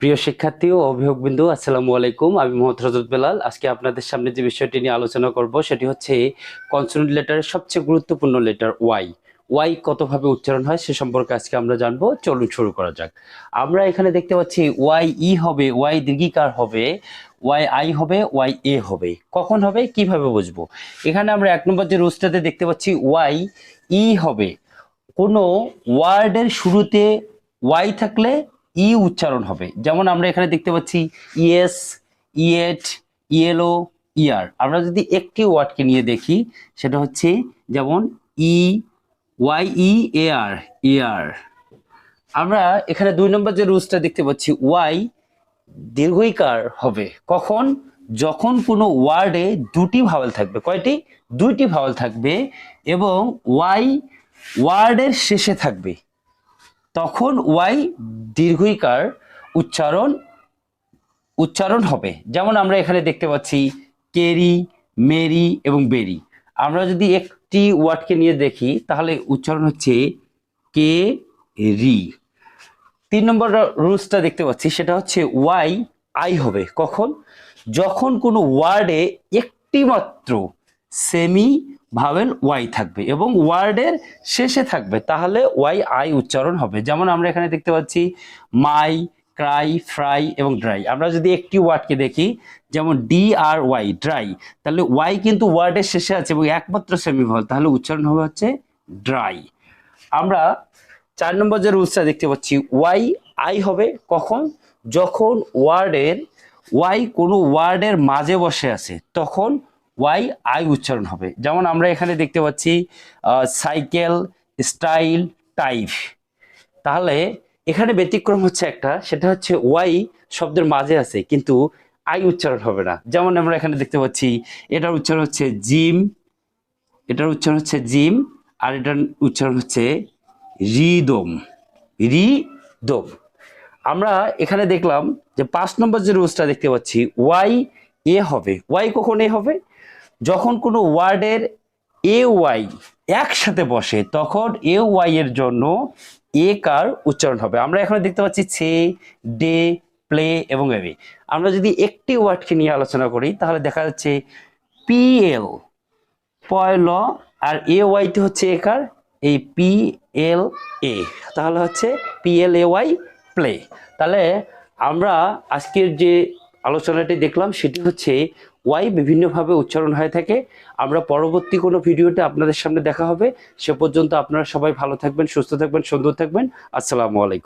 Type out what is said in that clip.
প্রিয় শিক্ষার্থী ও অভিভাবকবৃন্দ, আসসালামু আলাইকুম। আমি মোহাম্মদ রজত বেলাল। আজকে আপনাদের সামনে যে বিষয়টি নিয়ে আলোচনা করব, সেটি হচ্ছে কনসোনেন্ট লেটারের সবচেয়ে গুরুত্বপূর্ণ লেটার ওয়াই ওয়াই কতভাবে উচ্চারণ হয় সে সম্পর্কে আজকে আমরা জানব। চলুন শুরু করা যাক। আমরা এখানে দেখতে পাচ্ছি ওয়াই ই হবে ওয়াই দীর্ঘিকার হবে ওয়াই আই হবে ওয়াই এ হবে। কখন হবে, কীভাবে বুঝব? এখানে আমরা এক নম্বর যে রুলসটাতে দেখতে পাচ্ছি ওয়াই ই হবে। কোনো ওয়ার্ডের শুরুতে ওয়াই থাকলে ই উচ্চারণ হবে। যেমন আমরা এখানে দেখতে পাচ্ছি ইএস ইয়েট ইয়েলো ইয়ার আমরা যদি একটি ওয়ার্ডকে নিয়ে দেখি, সেটা হচ্ছে যেমন ই, ওয়াই, ই আর ইয়ার আমরা এখানে দুই নম্বর যে রুলসটা দেখতে পাচ্ছি, ওয়াই দীর্ঘইকার হবে। কখন? যখন কোনো ওয়ার্ডে দুটি ভাওয়াল থাকবে। কয়টি? দুইটি ভাওয়াল থাকবে এবং ওয়াই ওয়ার্ডের শেষে থাকবে। তখন ওয়াই দীর্ঘইকার উচ্চারণ উচ্চারণ হবে। যেমন আমরা এখানে দেখতে পাচ্ছি, কেরি, মেরি এবং বেরি। আমরা যদি একটি ওয়ার্ডকে নিয়ে দেখি, তাহলে উচ্চারণ হচ্ছে কে রি তিন নম্বর রুলসটা দেখতে পাচ্ছি, সেটা হচ্ছে ওয়াই আই হবে। কখন? যখন কোনো ওয়ার্ডে একটি মাত্র সেমি ভাবেল ওয়াই থাকবে এবং ওয়ার্ডের শেষে থাকবে, তাহলে ওয়াই আই উচ্চারণ হবে। যেমন আমরা এখানে দেখতে পাচ্ছি মাই ক্রাই ফ্রাই এবং ড্রাই আমরা যদি একটি ওয়ার্ডকে দেখি, যেমন ডি আর ওয়াই ড্রাই তাহলে ওয়াই কিন্তু ওয়ার্ডের শেষে আছে এবং একমাত্র সেমি ভাবেল তাহলে উচ্চারণ হবে হচ্ছে ড্রাই আমরা চার নম্বর যে রুলসটা দেখতে পাচ্ছি ওয়াই আই হবে কখন? যখন ওয়ার্ডের ওয়াই কোনো ওয়ার্ডের মাঝে বসে আছে, তখন ওয়াই আই উচ্চারণ হবে। যেমন আমরা এখানে দেখতে পাচ্ছি সাইকেল স্টাইল টাইপ তাহলে এখানে ব্যতিক্রম হচ্ছে একটা, সেটা হচ্ছে ওয়াই শব্দের মাঝে আছে, কিন্তু আই উচ্চারণ হবে না। যেমন আমরা এখানে দেখতে পাচ্ছি, এটার উচ্চারণ হচ্ছে জিম, এটার উচ্চারণ হচ্ছে জিম, আর এটার উচ্চারণ হচ্ছে রিদম। রিদম। আমরা এখানে দেখলাম যে পাঁচ নম্বর যে রুলসটা দেখতে পাচ্ছি ওয়াই এ হবে। ওয়াই কখন এ হবে? যখন কোনো ওয়ার্ডের এ ওয়াই একসাথে বসে, তখন এ ওয়াই এর জন্য এ কার উচ্চারণ হবে। আমরা এখানে দেখতে পাচ্ছি ছে ডে প্লে এবং এভি আমরা যদি একটি ওয়ার্ডকে নিয়ে আলোচনা করি, তাহলে দেখা যাচ্ছে পিএল পয়ল আর এ ওয়াইতে হচ্ছে একার এই পি এল এ তাহলে হচ্ছে P L A Y play. তাহলে আমরা আজকের যে আলোচনাটি দেখলাম, সেটি হচ্ছে ওয়াই বিভিন্নভাবে উচ্চারণ হয়ে থাকে। আমরা পরবর্তী কোনো ভিডিওতে আপনাদের সামনে দেখা হবে। সে পর্যন্ত আপনারা সবাই ভালো থাকবেন, সুস্থ থাকবেন, সুন্দর থাকবেন। আসসালামু আলাইকুম।